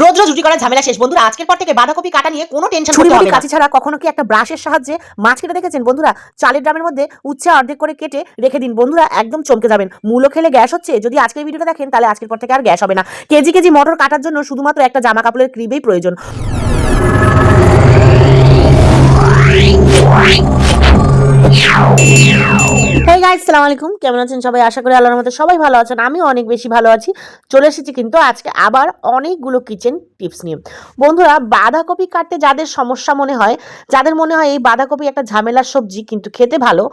রোজ রোজ রুটি করার ঝামেলা শেষ। বন্ধুরা আজকের পর থেকে বাঁধাকপি কাটা নিয়ে কোনো টেনশন ছুরি করতে হবে না। কাঁচি ছাড়া কখনো কি একটা ব্রাশের সাহায্যে মাছ কেটে দেখেছেন? বন্ধুরা চালের ড্রামের মধ্যে উচ্ছে অর্ধেক করে কেটে রেখে দিন। বন্ধুরা একদম চমকে যাবেন। মূলো খেলে গ্যাস হচ্ছে। যদি আজকের ভিডিওটা দেখেন তাহলে আজকের পর থেকে আর গ্যাস হবে না। কেজি কেজি মটর কাটার জন্য শুধুমাত্র একটা জামা কাপড়ের ক্রিবেই প্রয়োজন। হেই গাইস সালাম আলাইকুম। কেমন আছেন সবাই? আশা করি আল্লাহর মতো সবাই ভালো আছেন। আমি অনেক বেশি ভালো আছি। চলে এসেছি কিন্তু আজকে আবার অনেকগুলো কিচেন টিপস নিয়ে। বন্ধুরা, বাঁধাকপি কাটতে যাদের সমস্যা মনে হয়, যাদের মনে হয় এই বাঁধাকপি একটা ঝামেলার সবজি, কিন্তু খেতে ভালো,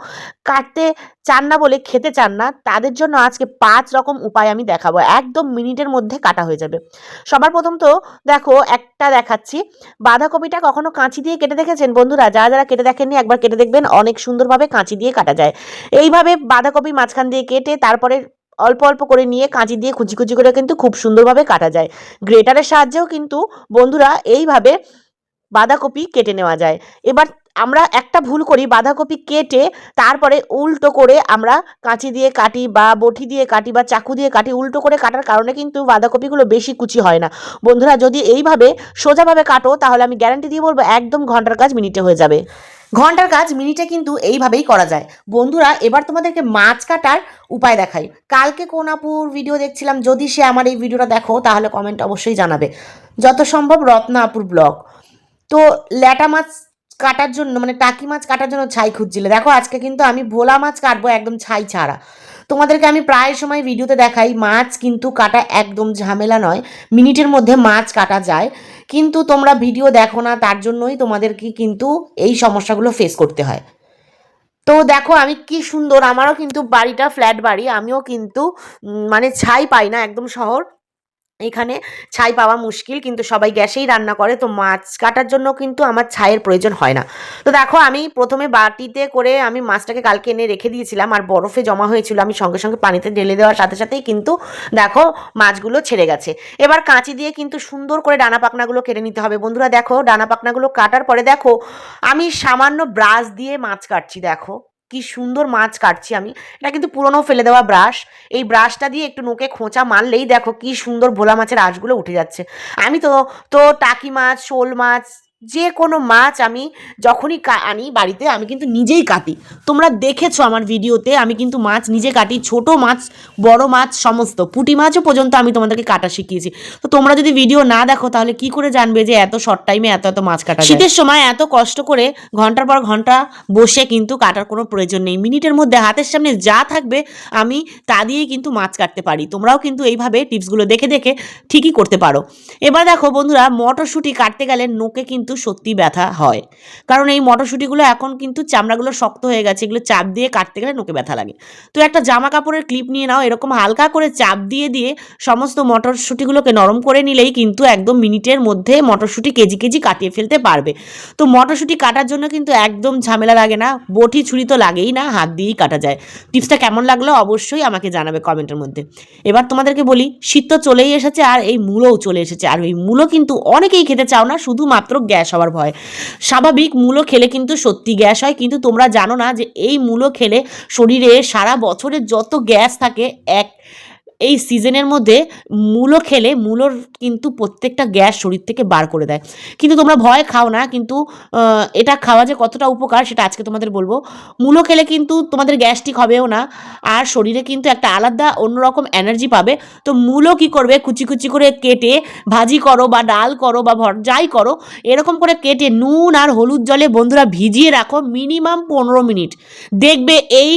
কাটতে চান না বলে খেতে চান না, তাদের জন্য আজকে পাঁচ রকম উপায় আমি দেখাবো। একদম মিনিটের মধ্যে কাটা হয়ে যাবে। সবার প্রথম তো দেখো, একটা দেখাচ্ছি। বাঁধাকপিটা কখনো কাঁচি দিয়ে কেটে দেখেছেন বন্ধুরা? যারা যারা কেটে দেখেননি, একবার কেটে দেখবেন, অনেক সুন্দরভাবে কাঁচি দিয়ে কাটা যায়। এইভাবে বাঁধাকপি মাঝখান দিয়ে কেটে তারপরে অল্প অল্প করে নিয়ে কাঁচি দিয়ে কুচি কুচি করে কিন্তু খুব সুন্দরভাবে কাটা যায়। গ্রেটারের সাহায্যেও কিন্তু বন্ধুরা এইভাবে বাঁধাকপি কেটে নেওয়া যায়। এবার আমরা একটা ভুল করি, বাঁধাকপি কেটে তারপরে উল্টো করে আমরা কাঁচি দিয়ে কাটি বা বটি দিয়ে কাটি বা চাকু দিয়ে কাটি উল্টো করে কাটার কারণে কিন্তু বাঁধাকপিগুলো বেশি কুচি হয় না। বন্ধুরা, যদি এইভাবে সোজাভাবে কাটো, তাহলে আমি গ্যারান্টি দিয়ে বলব একদম ঘণ্টার কাজ মিনিটে হয়ে যাবে। ঘণ্টার কাজ মিনিটে কিন্তু এইভাবেই করা যায়। বন্ধুরা, এবার তোমাদেরকে মাছ কাটার উপায় দেখাই। কালকে কোন আপুর ভিডিও দেখছিলাম। যদি সে আমার এই ভিডিওটা দেখো, তাহলে কমেন্ট অবশ্যই জানাবে। যত সম্ভব রত্না আপুর ব্লগ তো ল্যাটা মাছ কাটার জন্য মানে টাকি মাছ কাটার জন্য ছাই খুঁজছিলে। দেখো, আজকে কিন্তু আমি ভোলা মাছ কাটবো একদম ছাই ছাড়া। তোমাদেরকে আমি প্রায় সময় ভিডিওতে দেখাই, মাছ কিন্তু কাটা একদম ঝামেলা নয়, মিনিটের মধ্যে মাছ কাটা যায়। কিন্তু তোমরা ভিডিও দেখো না, তার জন্যই তোমাদেরকে কিন্তু এই সমস্যাগুলো ফেস করতে হয়। তো দেখো, আমি কি সুন্দর, আমারও কিন্তু বাড়িটা ফ্ল্যাট বাড়ি, আমিও কিন্তু মানে ছাই পাই না একদম শহর। এখানে ছাই পাওয়া মুশকিল, কিন্তু সবাই গ্যাসেই রান্না করে, তো মাছ কাটার জন্য কিন্তু আমার ছাইয়ের প্রয়োজন হয় না। তো দেখো, আমি প্রথমে বাটিতে করে আমি মাছটাকে কালকে এনে রেখে দিয়েছিলাম, আর বরফে জমা হয়েছিল, আমি সঙ্গে সঙ্গে পানিতে ঢেলে দেওয়ার সাথে সাথেই কিন্তু দেখো মাছগুলো ছেড়ে গেছে। এবার কাঁচি দিয়ে কিন্তু সুন্দর করে ডানা পাকনাগুলো কেটে নিতে হবে। বন্ধুরা, দেখো, ডানা পাকনাগুলো কাটার পরে দেখো, আমি সামান্য ব্রাশ দিয়ে মাছ কাটছি, দেখো। কি সুন্দর মাছ কাটছি আমি। এটা কিন্তু পুরনো ফেলে দেওয়া ব্রাশ। এই ব্রাশটা দিয়ে একটু নোকে খোঁচা মারলেই দেখো কি সুন্দর ভোলা মাছের আঁশগুলো উঠে যাচ্ছে। আমি তো তো টাকি মাছ, শোল মাছ যে কোনো মাছ আমি যখনই আনি বাড়িতে, আমি কিন্তু নিজেই কাটি। তোমরা দেখেছ আমার ভিডিওতে, আমি কিন্তু মাছ নিজে কাটি, ছোট মাছ, বড় মাছ, সমস্ত। পুঁটি মাছও পর্যন্ত আমি তোমাদেরকে কাটা শিখিয়েছি। তো তোমরা যদি ভিডিও না দেখো, তাহলে কি করে জানবে যে এত শর্ট টাইমে এত এত মাছ কাটা শীতের সময় এত কষ্ট করে ঘণ্টার পর ঘণ্টা বসে কিন্তু কাটার কোনো প্রয়োজন নেই। মিনিটের মধ্যে হাতের সামনে যা থাকবে, আমি তা দিয়েই কিন্তু মাছ কাটতে পারি। তোমরাও কিন্তু এইভাবে টিপসগুলো দেখে দেখে ঠিকই করতে পারো। এবার দেখো বন্ধুরা, মটরশুঁটি কাটতে গেলে নোকে কিন্তু সত্যি ব্যথা হয়। কারণ এই মটরশুঁটিগুলো এখন কিন্তু চামড়াগুলো শক্ত হয়ে গেছে, এগুলো চাপ দিয়ে কাটতে গেলে নোকে ব্যথা লাগে। তো একটা জামা কাপড়ের ক্লিপ নিয়ে নাও, এরকম হালকা করে চাপ দিয়ে দিয়ে সমস্ত মটরশুঁটিগুলোকে নরম করে নিলেই কিন্তু একদম মিনিটের মধ্যে মটরশুঁটি কেজি কেজি কাটিয়ে ফেলতে পারবে। তো মটরশুঁটি কাটার জন্য কিন্তু একদম ঝামেলা লাগে না, বটি ছুরি তো লাগেই না, হাত দিয়েই কাটা যায়। টিপসটা কেমন লাগল অবশ্যই আমাকে জানাবে কমেন্টের মধ্যে। এবার তোমাদেরকে বলি, শীত তো চলেই এসেছে আর এই মূলোও চলে এসেছে। আর এই মূলো কিন্তু অনেকেই খেতে চাও না, শুধুমাত্র গ্যাস হওয়ার ভয়। স্বাভাবিক মূলো খেলে কিন্তু সত্যি গ্যাস হয়, কিন্তু তোমরা জানো না যে এই মূলো খেলে শরীরে সারা বছরের যত গ্যাস থাকে, এক এই সিজনের মধ্যে মূলো খেলে মূলোর কিন্তু প্রত্যেকটা গ্যাস শরীর থেকে বার করে দেয়। কিন্তু তোমরা ভয় খাও না, কিন্তু এটা খাওয়া যে কতটা উপকার সেটা আজকে তোমাদের বলব। মূলো খেলে কিন্তু তোমাদের গ্যাস্ট্রিক হবেও না, আর শরীরে কিন্তু একটা আলাদা অন্যরকম এনার্জি পাবে। তো মূলো কি করবে? কুচি কুচি করে কেটে ভাজি করো বা ডাল করো বা ভর, যাই করো, এরকম করে কেটে নুন আর হলুদ জলে বন্ধুরা ভিজিয়ে রাখো মিনিমাম পনেরো মিনিট। দেখবে এই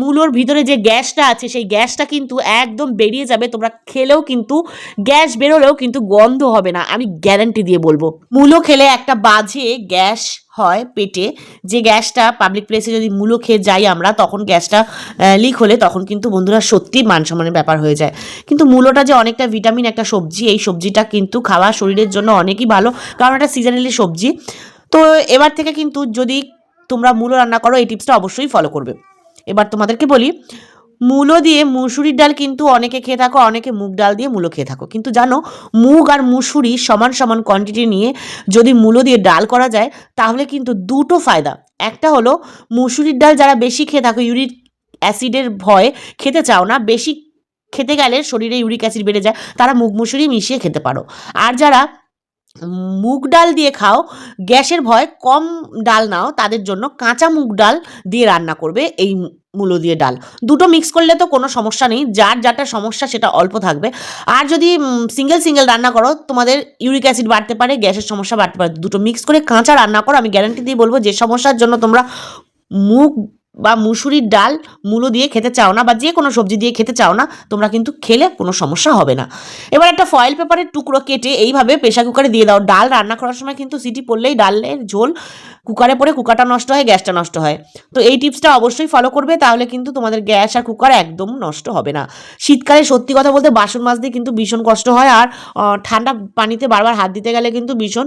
মূলোর ভিতরে যে গ্যাসটা আছে, সেই গ্যাসটা কিন্তু একদম বেরিয়ে যাবে, তোমরা খেলেও কিন্তু, গ্যাস বেরোলেও কিন্তু গন্ধ হবে না। আমি গ্যারান্টি দিয়ে বলব। মূলো খেলে একটা বাজে গ্যাস হয় পেটে। যে গ্যাসটা পাবলিক প্লেসে যদি মূলো খেয়ে যাই আমরা, তখন গ্যাসটা লিক হলে তখন কিন্তু বন্ধুরা সত্যি মান সম্মানের ব্যাপার হয়ে যায়। কিন্তু মূলোটা যে অনেকটা ভিটামিন একটা সবজি, এই সবজিটা কিন্তু খাওয়া শরীরের জন্য অনেকই ভালো, কারণ এটা সিজনালি সবজি। তো এবার থেকে কিন্তু যদি তোমরা মূলো রান্না করো, এই টিপসটা অবশ্যই ফলো করবে। এবার তোমাদেরকে বলি মূলো দিয়ে মুসুরির ডাল কিন্তু অনেকে খেয়ে থাকো, অনেকে মুগ ডাল দিয়ে মূলো খেয়ে থাকো। কিন্তু জানো, মুগ আর মুসুরি সমান সমান কোয়ান্টিটি নিয়ে যদি মূলো দিয়ে ডাল করা যায়, তাহলে কিন্তু দুটো ফায়দা। একটা হলো, মুসুরির ডাল যারা বেশি খেয়ে থাকো ইউরিক অ্যাসিডের ভয়ে খেতে চাও না, বেশি খেতে গেলে শরীরে ইউরিক অ্যাসিড বেড়ে যায়, তারা মুগ মুসুরি মিশিয়ে খেতে পারো। আর যারা মুগ ডাল দিয়ে খাও, গ্যাসের ভয় কম ডাল নাও, তাদের জন্য কাঁচা মুগ ডাল দিয়ে রান্না করবে এই মূলো দিয়ে ডাল। দুটো মিক্স করলে তো কোনো সমস্যা নেই, যার যারটা সমস্যা সেটা অল্প থাকবে। আর যদি সিঙ্গেল সিঙ্গেল রান্না করো, তোমাদের ইউরিক অ্যাসিড বাড়তে পারে, গ্যাসের সমস্যা বাড়তে পারে। দুটো মিক্স করে কাঁচা রান্না করো, আমি গ্যারান্টি দিয়ে বলব, যে সমস্যার জন্য তোমরা মুগ বা মুসুরির ডাল মূলো দিয়ে খেতে চাও না বা যে কোনো সবজি দিয়ে খেতে চাও না, তোমরা কিন্তু খেলে, কোনো সমস্যা হবে না। এবার একটা ফয়েল পেপারের টুকরো কেটে এইভাবে প্রেশার কুকারে দিয়ে দাও। ডাল রান্না করার সময় কিন্তু সিটি পড়লেই ডালের ঝোল কুকারে পড়ে কুকারটা নষ্ট হয়, গ্যাসটা নষ্ট হয়। তো এই টিপসটা অবশ্যই ফলো করবে, তাহলে কিন্তু তোমাদের গ্যাস আর কুকার একদম নষ্ট হবে না। শীতকালে সত্যি কথা বলতে বাসন মাছ দিয়ে কিন্তু ভীষণ কষ্ট হয় আর ঠান্ডা পানিতে বারবার হাত দিতে গেলে কিন্তু ভীষণ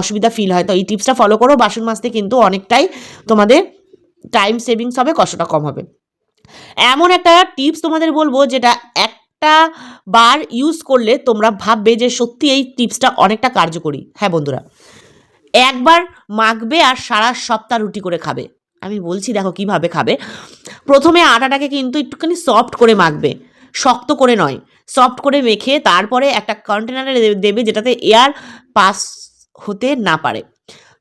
অসুবিধা ফিল হয়। তো এই টিপসটা ফলো করো, বাসন মাজতে কিন্তু অনেকটাই তোমাদের টাইম সেভিংস হবে, কষ্টটা কম হবে। এমন একটা টিপস তোমাদের বলব যেটা একটা বার ইউজ করলে তোমরা ভাববে যে সত্যি এই টিপসটা অনেকটা কার্যকরী। হ্যাঁ বন্ধুরা, একবার মাখবে আর সারা সপ্তাহ রুটি করে খাবে। আমি বলছি দেখো কীভাবে খাবে। প্রথমে আটাটাকে কিন্তু একটুখানি সফট করে মাখবে। শক্ত করে নয় সফট করে মেখে তারপরে একটা কন্টেনারে দেবে যেটাতে এয়ার পাস হতে না পারে।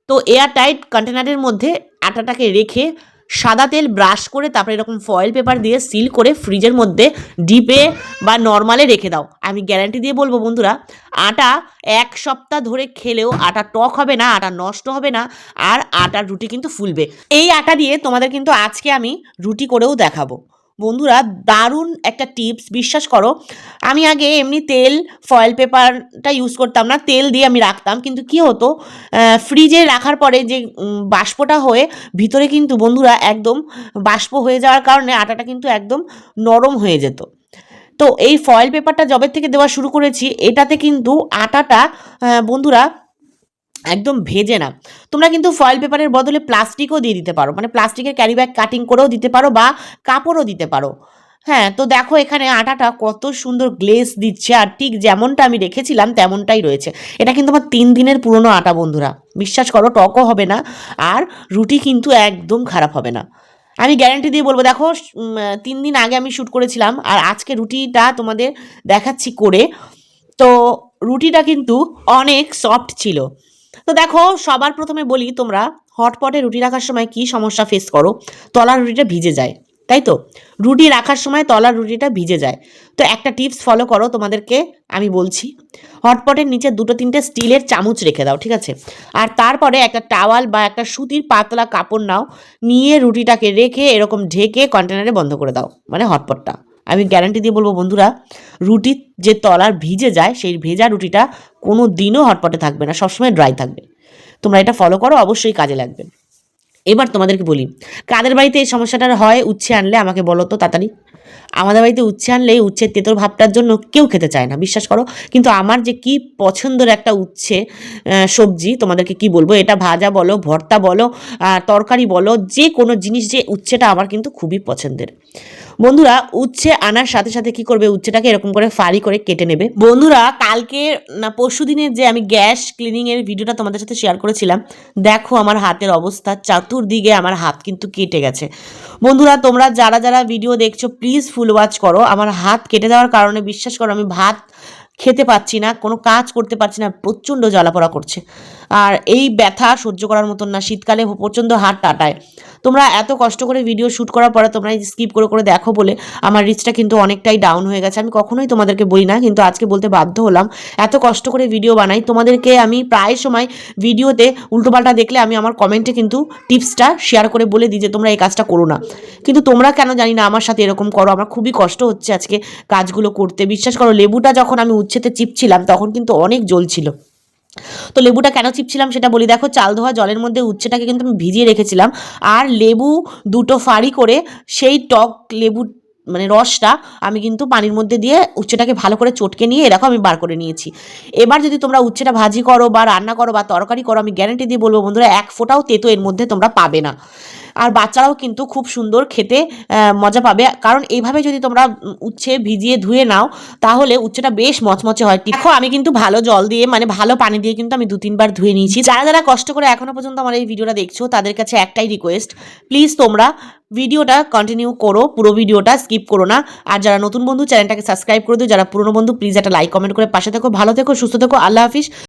তো এয়ার টাইট কন্টেনারের মধ্যে আটাটাকে রেখে সাদা তেল ব্রাশ করে তারপরে এরকম ফয়েল পেপার দিয়ে সিল করে ফ্রিজের মধ্যে ডিপে বা নর্মালে রেখে দাও। আমি গ্যারান্টি দিয়ে বলব বন্ধুরা, আটা এক সপ্তাহ ধরে খেলেও আটা টক হবে না, আটা নষ্ট হবে না, আর আটার রুটি কিন্তু ফুলবে। এই আটা দিয়ে তোমাদের কিন্তু আজকে আমি রুটি করেও দেখাবো। বন্ধুরা, দারুণ একটা টিপস, বিশ্বাস করো। আমি আগে এমনি তেল ফয়েল পেপারটা ইউজ করতাম না, তেল দিয়ে আমি রাখতাম। কিন্তু কি হতো ফ্রিজে রাখার পরে যে বাষ্পটা হয়ে, ভিতরে কিন্তু বন্ধুরা একদম বাষ্প হয়ে যাওয়ার কারণে আটাটা কিন্তু একদম নরম হয়ে যেত। তো এই ফয়েল পেপারটা জবে থেকে দেওয়া শুরু করেছি, এটাতে কিন্তু আটাটা বন্ধুরা একদম ভেজে না তোমরা কিন্তু ফয়েল পেপারের বদলে প্লাস্টিকও দিয়ে দিতে পারো। মানে প্লাস্টিকের ক্যারি ব্যাগ কাটিং করেও দিতে পারো বা কাপড়ও দিতে পারো। হ্যাঁ তো দেখো এখানে আটাটা কত সুন্দর গ্লেজ দিচ্ছে আর ঠিক যেমনটা আমি রেখেছিলাম তেমনটাই রয়েছে। এটা কিন্তু আমার তিন দিনের পুরনো আটা, বন্ধুরা। বিশ্বাস করো, টকও হবে না আর রুটি কিন্তু একদম খারাপ হবে না। আমি গ্যারান্টি দিয়ে বলব, দেখো তিন দিন আগে আমি শ্যুট করেছিলাম আর আজকে রুটিটা তোমাদের দেখাচ্ছি করে। তো রুটিটা কিন্তু অনেক সফট ছিল। তো দেখো, সবার প্রথমে বলি তোমরা হটপটে রুটি রাখার সময় কি সমস্যা ফেস করো? তলার রুটিটা ভিজে যায়, তাই তো? রুটি রাখার সময় তলার রুটিটা ভিজে যায়। তো একটা টিপস ফলো করো তোমাদেরকে, আমি বলছি। হটপটের নিচে দুটো তিনটে স্টিলের চামচ রেখে দাও, ঠিক আছে? আর তারপরে একটা টাওয়াল বা একটা সুতির পাতলা কাপড় নাও, নিয়ে রুটিটাকে রেখে এরকম ঢেকে কন্টেনারে বন্ধ করে দাও মানে হটপটটা আমি গ্যারান্টি দিয়ে বলব, বন্ধুরা রুটির যে তলার ভিজে যায়, সেই ভেজা রুটিটা কোনো দিনও হটপটে থাকবে না, সবসময় ড্রাই থাকবে। তোমরা এটা ফলো করো, অবশ্যই কাজে লাগবে। এবার তোমাদেরকে বলি, কাদের বাড়িতে এই সমস্যাটা হয়, উচ্ছে আনলে আমাকে বলো তো তাড়াতাড়ি। আমাদের বাড়িতে উচ্ছে আনলে এই উচ্ছের তেতোর ভাবটার জন্য কেউ খেতে চায় না, বিশ্বাস করো। কিন্তু আমার যে কি পছন্দের একটা উচ্ছে সবজি, তোমাদেরকে কি বলব, এটা ভাজা বলো, ভর্তা বলো তরকারি বলো, যে কোনো জিনিস যে উচ্ছেটা আমার কিন্তু খুবই পছন্দের। বন্ধুরা, উচ্ছে আনার সাথে সাথে কি করবে? উচ্ছেটাকে এরকম করে ফালি করে কেটে নেবে। বন্ধুরা, কালকে না, পরশু দিনের যে আমি গ্যাস ক্লিনিং এর ভিডিওটা তোমাদের সাথে শেয়ার করেছিলাম, দেখো আমার হাতের অবস্থা, চতুর্দিকে আমার হাত কিন্তু কেটে গেছে। বন্ধুরা, তোমরা যারা যারা ভিডিও দেখছ প্লিজ ফুল ওয়াচ করো। আমার হাত কেটে দেওয়ার কারণে বিশ্বাস করো, আমি ভাত খেতে পাচ্ছি না, কোনো কাজ করতে পারছি না, প্রচণ্ড জ্বালাপড়া করছে। আর এই ব্যথা সহ্য করার মতন না, শীতকালে প্রচণ্ড হাত টাটায়। তোমরা এত কষ্ট করে ভিডিও শ্যুট করার পরে তোমরা স্কিপ করে করে দেখো বলে আমার রিচটা কিন্তু অনেকটাই ডাউন হয়ে গেছে। আমি কখনোই তোমাদেরকে বলি না, কিন্তু আজকে বলতে বাধ্য হলাম। এত কষ্ট করে ভিডিও বানাই, তোমাদেরকে আমি প্রায় সময় ভিডিওতে উল্টোপাল্টা দেখলে আমি আমার কমেন্টে কিন্তু টিপসটা শেয়ার করে বলে দিই যে, তোমরা এই কাজটা করো না। কিন্তু তোমরা কেন জানি না, আমার সাথে এরকম করো। আমার খুবই কষ্ট হচ্ছে আজকে কাজগুলো করতে। বিশ্বাস করো, লেবুটা যখন আমি উচ্ছেতে চিপছিলাম, তখন কিন্তু অনেক জ্বলছিল তো লেবুটা কেন চিপছিলাম সেটা বলি, দেখো চাল ধোয়া জলের মধ্যে উচ্ছেটাকে কিন্তু আমি ভিজিয়ে রেখেছিলাম, আর লেবু দুটো ফাড়ি করে সেই টক লেবু মানে রসটা আমি কিন্তু পানির মধ্যে দিয়ে উচ্ছেটাকে ভালো করে চটকে নিয়ে এরকম আমি বার করে নিয়েছি। এবার যদি তোমরা উচ্ছেটা ভাজি করো বা রান্না করো বা তরকারি করো, আমি গ্যারান্টি দিয়ে বলব বন্ধুরা, এক ফোঁটাও তেতো এর মধ্যে তোমরা পাবে না। আর বাচ্চারাও কিন্তু খুব সুন্দর খেতে মজা পাবে। কারণ এইভাবে যদি তোমরা উচ্ছে ভিজিয়ে ধুয়ে নাও, তাহলে উচ্ছেটা বেশ মচমচে হয়। দেখো, আমি কিন্তু ভালো জল দিয়ে মানে ভালো পানি দিয়ে কিন্তু আমি দু তিনবার ধুয়ে নিয়েছি। যারা যারা কষ্ট করে এখনও পর্যন্ত আমার এই ভিডিওটা দেখছ, তাদের কাছে একটাই রিকোয়েস্ট প্লিজ তোমরা ভিডিওটা কন্টিনিউ করো, পুরো ভিডিওটা স্কিপ করো না। আর যারা নতুন বন্ধু চ্যানেলটাকে সাবস্ক্রাইব করে দিও। যারা পুরনো বন্ধু প্লিজ একটা লাইক কমেন্ট করে পাশে থেকো। ভালো থেকো, সুস্থ থেকো। আল্লাহ হাফিজ।